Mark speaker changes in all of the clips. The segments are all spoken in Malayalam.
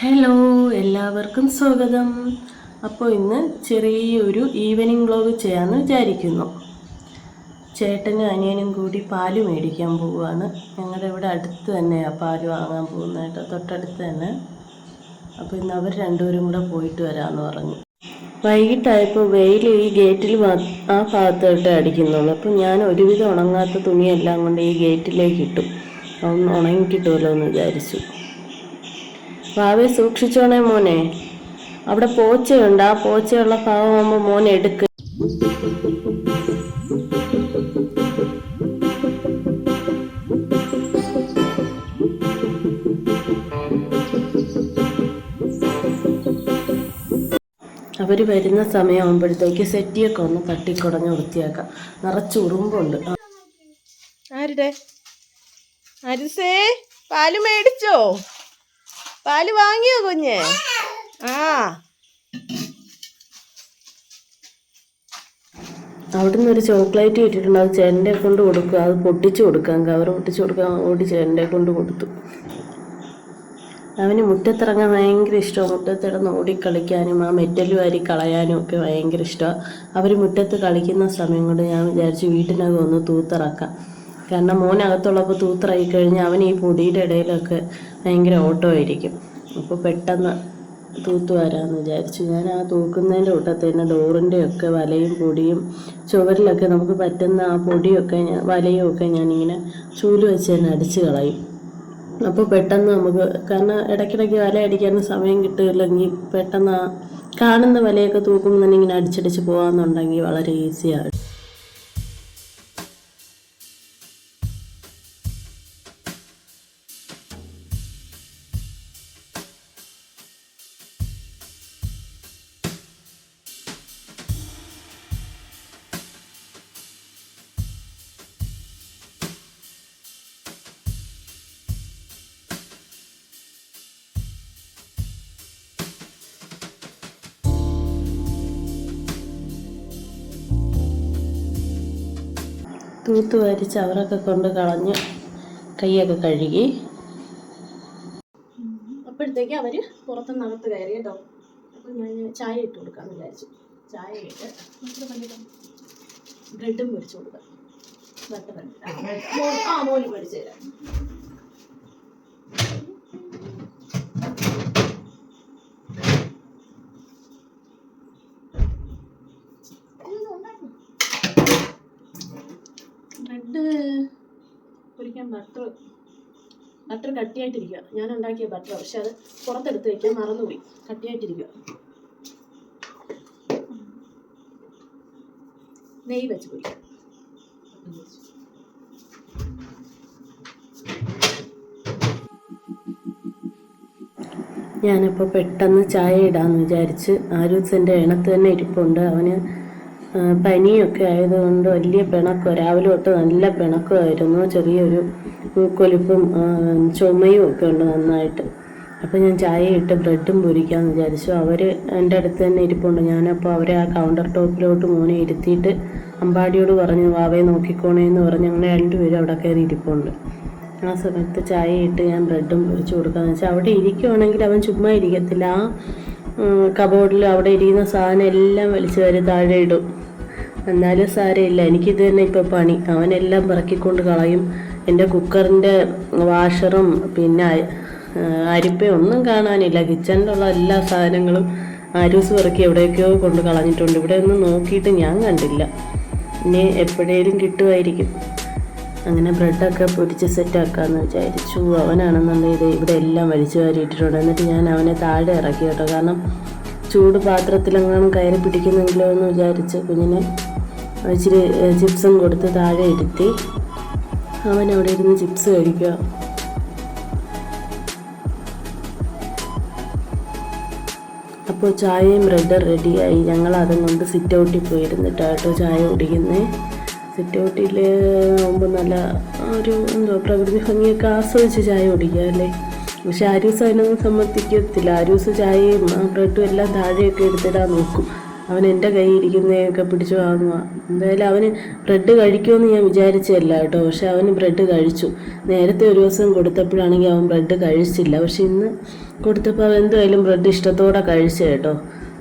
Speaker 1: ഹലോ എല്ലാവർക്കും സ്വാഗതം. അപ്പോൾ ഇന്ന് ചെറിയൊരു ഈവനിങ് വ്ലോഗ് ചെയ്യാമെന്ന് വിചാരിക്കുന്നു. ചേട്ടനും അനിയനും കൂടി പാൽ മേടിക്കാൻ പോവുകയാണ് ഞങ്ങളുടെ ഇവിടെ അടുത്ത് തന്നെയാണ് പാൽ വാങ്ങാൻ പോകുന്നതായിട്ട് തൊട്ടടുത്ത് തന്നെ. അപ്പോൾ ഇന്ന് അവർ രണ്ടുപേരും കൂടെ പോയിട്ട് വരാമെന്ന് പറഞ്ഞു. വൈകിട്ടായപ്പോൾ വെയിൽ ഈ ഗേറ്റിൽ ആ ഭാഗത്തോട്ട് അടിക്കുന്നുള്ളൂ. അപ്പോൾ ഞാൻ ഒരുവിധം ഉണങ്ങാത്ത തുണിയെല്ലാം കൊണ്ട് ഈ ഗേറ്റിലേക്ക് ഇട്ടു. ഒന്ന് ഉണങ്ങി കിട്ടുമല്ലോ എന്ന് വിചാരിച്ചു. വാവെ സൂക്ഷിച്ചോണേ മോനെ. അവിടെ പോച്ചയുണ്ട്. ആ പോച്ചയുള്ള ഭാഗമാകുമ്പോൾ മോനെ എടുക്ക്. അവർ വരുന്ന സമയമാകുമ്പോഴത്തേക്ക് സെറ്റിയൊക്കെ ഒന്ന് തട്ടിക്കുടഞ്ഞ് വൃത്തിയാക്കാം. നിറച്ച് ഉറുമ്പുണ്ട്.
Speaker 2: ആരുടെ? അരിസേ പാൽ മേടിച്ചോ? പാൽ വാങ്ങിയോ കുഞ്ഞ്? ആ.
Speaker 1: അവിടുന്ന് ഒരു ചോക്ലേറ്റ് കിട്ടിയിട്ടുണ്ട്. അത് ചേട്ടന്റെ കൊണ്ട് കൊടുക്കുക. അത് പൊട്ടിച്ചു കൊടുക്കാം. കവർ പൊട്ടിച്ചു കൊടുക്കാൻ ഓടി ചേട്ടന്റെ കൊണ്ട് കൊടുത്തു. അവന് മുറ്റത്തിറങ്ങാൻ ഭയങ്കര ഇഷ്ടമാണ്. മുറ്റത്തിടന്ന് ഓടിക്കളിക്കാനും ആ മെറ്റൽ വാരി കളയാനും ഒക്കെ ഭയങ്കര ഇഷ്ടമാണ്. അവർ മുറ്റത്ത് കളിക്കുന്ന സമയം കൊണ്ട് ഞാൻ വിചാരിച്ചു വീട്ടിനകം ഒന്ന് തൂത്തിറക്കാം. കാരണം മോനകത്തുള്ളപ്പോൾ തൂത്തിറക്കി കഴിഞ്ഞാൽ അവൻ ഈ പൊടിയുടെ ഇടയിലൊക്കെ ഭയങ്കര ഓട്ടമായിരിക്കും. അപ്പോൾ പെട്ടെന്ന് തൂത്ത് വരാമെന്ന് വിചാരിച്ചു. ഞാൻ ആ തൂക്കുന്നതിന്റെ കൂട്ടത്തിൽ തന്നെ ഡോറിന്റെ ഒക്കെ വലയും പൊടിയും ചുവരിലൊക്കെ നമുക്ക് പറ്റുന്ന ആ പൊടിയൊക്കെ ഞാൻ വലയും ഒക്കെ ഞാനിങ്ങനെ ചൂൽ വെച്ച് തന്നെ അടിച്ച് കളയും. അപ്പോൾ പെട്ടെന്ന് നമുക്ക് കാരണം ഇടയ്ക്കിടയ്ക്ക് വല അടിക്കാൻ സമയം കിട്ടില്ലെങ്കിൽ പെട്ടെന്ന് കാണുന്ന വലയൊക്കെ തൂക്കുമ്പോൾ തന്നെ ഇങ്ങനെ അടിച്ചടിച്ച് പോകാമെന്നുണ്ടെങ്കിൽ വളരെ ഈസിയാണ് തൂത്ത് വാരിച്ച് അവരൊക്കെ കൊണ്ട് കളഞ്ഞ് കൈയൊക്കെ കഴുകി. അപ്പോഴത്തേക്ക് അവർ പുറത്തുനിന്നകത്ത് കയറി കേട്ടോ. അപ്പോൾ ഞാൻ ചായ ഇട്ട് കൊടുക്കാമെന്ന് വിചാരിച്ചു. ചായ ഇട്ട് ബ്രെഡും പൊരിച്ചു കൊടുക്കാം. ആ മോന് പൊരിച്ചു തരാം. ബ്രെഡ് പൊരിക്കാൻ ബട്ടർ ബട്ടർ കട്ടിയായിട്ടിരിക്കുക ഞാൻ ഉണ്ടാക്കിയ ബട്ടർ പക്ഷെ അത് പുറത്തെടുത്ത് വയ്ക്കാൻ മറന്നുപോയി. കട്ടിയായിട്ടിരിക്കുക നെയ്യ് വെച്ച് പൊരിക്കുക ഞാനിപ്പോൾ പെട്ടെന്ന് ചായ ഇടാമെന്ന് വിചാരിച്ച് ആരൂസിന്റെ ഇണത്ത് തന്നെ ഇരിപ്പുണ്ട്. അവന് പനിയൊക്കെ ആയതുകൊണ്ട് വലിയ പിണക്കം രാവിലെ തൊട്ട് നല്ല പിണക്കമായിരുന്നു. ചെറിയൊരു മൂക്കൊലിപ്പും ചുമയും ഒക്കെ ഉണ്ട് നന്നായിട്ട്. അപ്പോൾ ഞാൻ ചായ ഇട്ട് ബ്രെഡും പൊരിക്കാമെന്ന് വിചാരിച്ചു. അവർ എന്റെ അടുത്ത് തന്നെ ഇരിപ്പുണ്ട്. ഞാനപ്പോൾ അവരെ ആ കൗണ്ടർ ടോപ്പിലോട്ട് മോനെ ഇരുത്തിയിട്ട് അമ്പാടിയോട് പറഞ്ഞു വാവയെ നോക്കിക്കോണേ എന്ന് പറഞ്ഞ് ഞങ്ങൾ രണ്ടുപേരും അവിടെ കയറി ഇരിപ്പുണ്ട്. ആ സമയത്ത് ചായ ഇട്ട് ഞാൻ ബ്രെഡും പൊരിച്ചു കൊടുക്കാമെന്ന് വെച്ചാൽ അവിടെ ഇരിക്കുവാണെങ്കിൽ അവൻ ചുമ്മാ ഇരിക്കത്തില്ല. ആ കബോർഡിൽ അവിടെ ഇരിക്കുന്ന സാധനം എല്ലാം വലിച്ചു വരെ താഴെ ഇടും. എന്നാലും സാരമില്ല. എനിക്കിത് തന്നെ ഇപ്പോൾ പണി. അവനെല്ലാം പറക്കിക്കൊണ്ട് കളയും. എന്റെ കുക്കറിന്റെ വാഷറും പിന്നെ അ- അരിപ്പയും ഒന്നും കാണാനില്ല. കിച്ചണിലുള്ള എല്ലാ സാധനങ്ങളും ആരൂസ് പെറുക്കി എവിടെയൊക്കെയോ കൊണ്ട് കളഞ്ഞിട്ടുണ്ട്. ഇവിടെ ഒന്നും നോക്കിയിട്ട് ഞാൻ കണ്ടില്ല. ഇനി എപ്പോഴേലും കിട്ടുമായിരിക്കും. അങ്ങനെ ബ്രെഡൊക്കെ പൊരിച്ച് സെറ്റാക്കാമെന്ന് വിചാരിച്ചു. അവനാണെന്നുണ്ടെങ്കിൽ ഇവിടെ എല്ലാം വലിച്ചു വാരിയിട്ടിട്ടുണ്ട്. എന്നിട്ട് ഞാൻ അവനെ താഴെ ഇറക്കി കേട്ടോ. കാരണം ചൂട് പാത്രത്തിലെങ്ങാനും കയറി പിടിക്കുന്നെങ്കിലോ എന്ന് വിചാരിച്ച് കുഞ്ഞിനെ ഇച്ചിരി ചിപ്സും കൊടുത്ത് താഴെ ഇരുത്തി. അവൻ അവിടെ ഇരുന്ന് ചിപ്സ് കഴിക്കുക. അപ്പോൾ ചായയും ബ്രെഡും റെഡിയായി. ഞങ്ങൾ അതും കൊണ്ട് സിറ്റ് ഔട്ടിൽ പോയിരുന്നിട്ടാട്ടോ ചായ കുടിക്കുന്നത് സിറ്റ് ഔട്ടിൽ ആകുമ്പോൾ നല്ല ഒരു എന്തോ പ്രകൃതി ഭംഗിയൊക്കെ ആസ്വദിച്ച് ചായ കുടിക്കുക അല്ലേ? പക്ഷെ ആരൂസ് അതിനൊന്നും സമ്മതിക്കത്തില്ല. ആരൂസ് ചായയും ബ്രെഡും എല്ലാം താഴെയൊക്കെ എടുത്തിടാൻ നോക്കും. അവൻ എന്റെ കൈ ഇരിക്കുന്നതൊക്കെ പിടിച്ചു വാങ്ങുക എന്തായാലും അവന് ബ്രെഡ് കഴിക്കുമെന്ന് ഞാൻ വിചാരിച്ചതല്ല കേട്ടോ. പക്ഷെ അവന് ബ്രെഡ് കഴിച്ചു. നേരത്തെ ഒരു ദിവസം കൊടുത്തപ്പോഴാണെങ്കിൽ അവൻ ബ്രെഡ് കഴിച്ചില്ല. പക്ഷെ ഇന്ന് കൊടുത്തപ്പോൾ അവൻ എന്തായാലും ബ്രെഡ് ഇഷ്ടത്തോടെ കഴിച്ചു കേട്ടോ.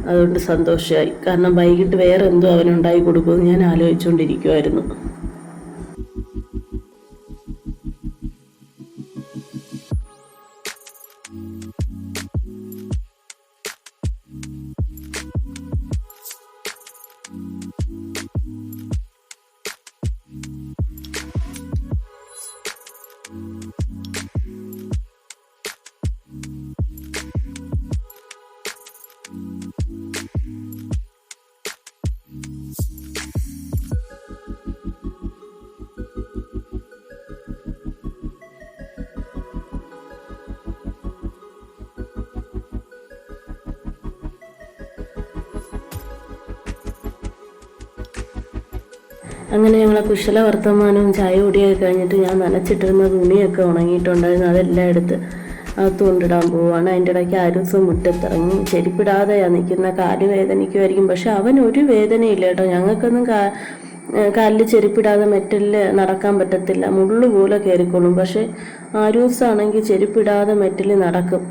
Speaker 1: അതുകൊണ്ട് സന്തോഷമായി കാരണം വൈകിട്ട് വേറെ എന്തോ അവനുണ്ടാക്കി കൊടുക്കുമെന്ന് ഞാൻ ആലോചിച്ചുകൊണ്ടിരിക്കുമായിരുന്നു അങ്ങനെ ഞങ്ങളെ കുശല വർത്തമാനവും ചായ കുടിയൊക്കെ കഴിഞ്ഞിട്ട് ഞാൻ നനച്ചിട്ടിരുന്ന തുണിയൊക്കെ ഉണങ്ങിയിട്ടുണ്ടായിരുന്നു. അതെല്ലാം എടുത്ത് അകത്ത് കൊണ്ടിടാൻ പോവുകയാണ് അതിന്റെ ഇടയ്ക്ക് ആരുസം മുറ്റത്തിറങ്ങി. ചെരിപ്പിടാതെയാണ് നിൽക്കുന്ന കാൽ വേദനിക്കുമായിരിക്കും പക്ഷെ അവൻ ഒരു വേദനയില്ല കേട്ടോ. ഞങ്ങൾക്കൊന്നും കാ കാലിൽ ചെരുപ്പിടാതെ മെറ്റലിൽ നടക്കാൻ പറ്റത്തില്ല. മുള്ളു പോലെ കയറിക്കോളും പക്ഷെ ആരൂസാണെങ്കിൽ ചെരുപ്പിടാതെ മെറ്റലിൽ നടക്കും.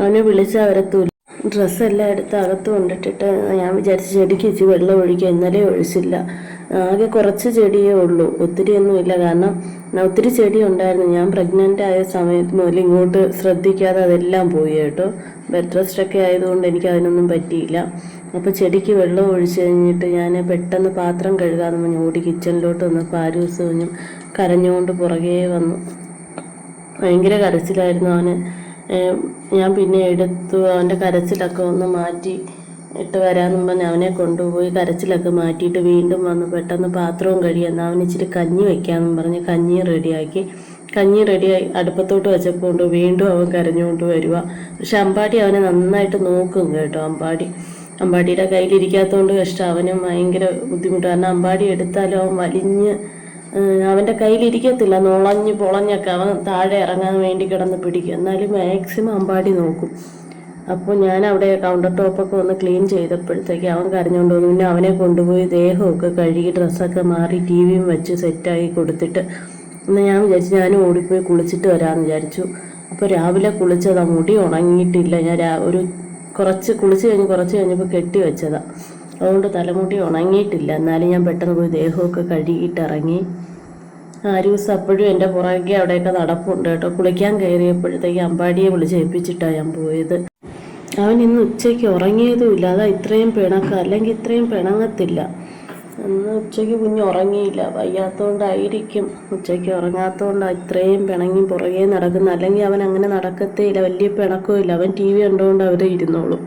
Speaker 1: അവനെ വിളിച്ചാൽ വരത്തൂല. ഡ്രസ്സെല്ലാം എടുത്ത് അകത്ത് കൊണ്ടിട്ടിട്ട് ഞാൻ വിചാരിച്ച് ചെടിക്ക് ഇച്ചിരി വെള്ളം ഒഴിക്കുക ഇന്നലെ ഒഴിച്ചില്ല. ആകെ കുറച്ച് ചെടിയേ ഉള്ളൂ. ഒത്തിരി ഒന്നുമില്ല കാരണം ഒത്തിരി ചെടി ഉണ്ടായിരുന്നു. ഞാൻ പ്രഗ്നന്റ് ആയ സമയത്ത് മുതൽ ഇങ്ങോട്ട് ശ്രദ്ധിക്കാതെ അതെല്ലാം പോയി കേട്ടോ. ബെഡ് റെസ്റ്റൊക്കെ ആയതുകൊണ്ട് എനിക്ക് അതിനൊന്നും പറ്റിയില്ല. അപ്പോൾ ചെടിക്ക് വെള്ളം ഒഴിച്ച് കഴിഞ്ഞിട്ട് ഞാൻ പെട്ടെന്ന് പാത്രം കഴുകാതെ പറഞ്ഞു ഓടി കിച്ചണിലോട്ട് വന്ന് പാരൂസ് ദിവസം കരഞ്ഞുകൊണ്ട് പുറകെ വന്നു. ഭയങ്കര കരച്ചിലായിരുന്നു അവന്. ഞാൻ പിന്നെ എടുത്തു. അവന്റെ കരച്ചിലൊക്കെ ഒന്ന് മാറ്റി. ഇട്ട് പറഞ്ഞ് അവനെ കൊണ്ടുപോയി കരച്ചിലൊക്കെ മാറ്റിയിട്ട് വീണ്ടും വന്ന്. പെട്ടെന്ന് പാത്രവും കഴിയുന്ന അവന് ഇച്ചിരി കഞ്ഞി വയ്ക്കാമെന്നും പറഞ്ഞ് കഞ്ഞി റെഡിയാക്കി. കഞ്ഞി റെഡിയായി അടുപ്പത്തോട്ട് വെച്ചപ്പോൾ വീണ്ടും അവൻ കരഞ്ഞുകൊണ്ട് വരിക പക്ഷെ അമ്പാടി അവനെ നന്നായിട്ട് നോക്കും കേട്ടോ അമ്പാടി. അമ്പാടിയുടെ കയ്യിലിരിക്കാത്തതുകൊണ്ട് കഷ്ടം. അവനും ഭയങ്കര ബുദ്ധിമുട്ട്. കാരണം അമ്പാടി എടുത്താലും അവൻ വലിഞ്ഞ് അവന്റെ കയ്യിലിരിക്കത്തില്ല. നുളഞ്ഞ് പൊളഞ്ഞൊക്കെ അവൻ താഴെ ഇറങ്ങാൻ വേണ്ടി കിടന്ന് പിടിക്കും. എന്നാലും മാക്സിമം അമ്പാടി നോക്കും. അപ്പോൾ ഞാൻ അവിടെ കൗണ്ടർ ടോപ്പൊക്കെ ഒന്ന് ക്ലീൻ ചെയ്തപ്പോഴത്തേക്ക് അവൻ കരഞ്ഞുകൊണ്ട് വന്നു. പിന്നെ അവനെ കൊണ്ടുപോയി ദേഹമൊക്കെ കഴുകി ഡ്രസ്സൊക്കെ മാറി ടി വിയും വെച്ച് സെറ്റാക്കി കൊടുത്തിട്ട് എന്നാൽ ഞാൻ വിചാരിച്ചു ഞാനും ഓടിപ്പോയി കുളിച്ചിട്ട് വരാമെന്ന് വിചാരിച്ചു. അപ്പോൾ രാവിലെ കുളിച്ചതാ മുടി ഉണങ്ങിയിട്ടില്ല. ഞാൻ ഒരു കുറച്ച് കുളിച്ച് കഴിഞ്ഞ് കുറച്ച് കഴിഞ്ഞപ്പോൾ കെട്ടി വെച്ചതാ. അതുകൊണ്ട് തലമുടി ഉണങ്ങിയിട്ടില്ല. എന്നാലും ഞാൻ പെട്ടെന്ന് പോയി ദേഹമൊക്കെ കഴുകിയിട്ട് ഇറങ്ങി. ആരൂസ് അപ്പോഴും എന്റെ പുറകെ അവിടെയൊക്കെ നടപ്പുണ്ട് കേട്ടോ. കുളിക്കാൻ കയറിയപ്പോഴത്തേക്ക് അമ്പാടിയെ വിളിച്ച് ഏൽപ്പിച്ചിട്ടാണ് ഞാൻ പോയത്. അവൻ ഇന്ന് ഉച്ചയ്ക്ക് ഉറങ്ങിയതുമില്ല അതാ ഇത്രയും പിണക്കം. അല്ലെങ്കിൽ ഇത്രയും പിണങ്ങത്തില്ല. ഇന്ന് ഉച്ചയ്ക്ക് കുഞ്ഞ് ഉറങ്ങിയില്ല. വയ്യാത്തതുകൊണ്ടായിരിക്കും ഉച്ചയ്ക്ക് ഉറങ്ങാത്തതുകൊണ്ടാണ് ഇത്രയും പിണങ്ങി പുറകെ നടക്കുന്നത് അല്ലെങ്കിൽ അവൻ അങ്ങനെ നടക്കത്തേ ഇല്ല വലിയ പിണക്കവും ഇല്ല. അവൻ ടി വി കണ്ടുകൊണ്ട് അവരെ ഇരുന്നോളും.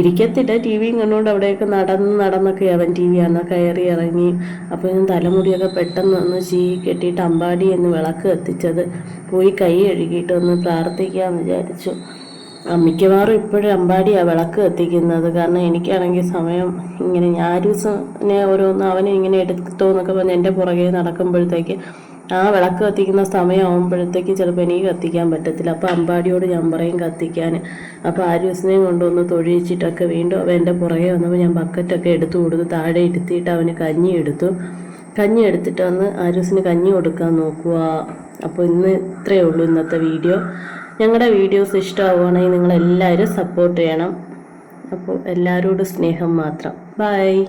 Speaker 1: ഇരിക്കത്തില്ല. ടി വിയും കണ്ടുകൊണ്ട് അവിടെയൊക്കെ നടന്ന് നടന്നൊക്കെ അവൻ ടി വി അന്ന് കയറി ഇറങ്ങി. അപ്പോൾ തലമുടിയൊക്കെ പെട്ടെന്ന് ഒന്ന് ചീ കെട്ടിയിട്ട് അമ്പാടി എന്ന് വിളക്ക് കത്തിച്ചത് പോയി കൈ കഴുകിയിട്ട് ഒന്ന് പ്രാർത്ഥിക്കാമെന്ന് വിചാരിച്ചു. മിക്കവാറും ഇപ്പോഴും അമ്പാടിയാണ് വിളക്ക് കത്തിക്കുന്നത്. കാരണം എനിക്കാണെങ്കിൽ സമയം ഇങ്ങനെ ഞാരൂസിനെ ഓരോന്ന് അവനെ ഇങ്ങനെ എടുത്തോ എന്നൊക്കെ പറഞ്ഞ് എന്റെ പുറകെ നടക്കുമ്പോഴത്തേക്ക് ആ വിളക്ക് കത്തിക്കുന്ന സമയമാകുമ്പോഴത്തേക്ക് ചിലപ്പോൾ എനിക്ക് കത്തിക്കാൻ പറ്റത്തില്ല. അപ്പോൾ അമ്പാടിയോട് ഞാൻ പറയും കത്തിക്കാൻ. അപ്പോൾ ആരൂസിനെയും കൊണ്ടുവന്ന് തൊഴിച്ചിട്ടൊക്കെ വീണ്ടും അവൻ എന്റെ പുറകെ വന്നപ്പോൾ ഞാൻ ബക്കറ്റൊക്കെ എടുത്തു കൊടുത്തു താഴെ ഇരുത്തിയിട്ട് അവന് കഞ്ഞി എടുത്തു. കഞ്ഞി എടുത്തിട്ട് വന്ന് ആരൂസിന് കഞ്ഞി കൊടുക്കാൻ നോക്കുക അപ്പോൾ ഇന്ന് ഇത്രയേ ഉള്ളൂ ഇന്നത്തെ വീഡിയോ. ഞങ്ങളുടെ വീഡിയോസ് ഇഷ്ടമാവുകയാണെങ്കിൽ നിങ്ങളെല്ലാവരും സപ്പോർട്ട് ചെയ്യണം. അപ്പോൾ എല്ലാവരോടും സ്നേഹം മാത്രം. ബൈ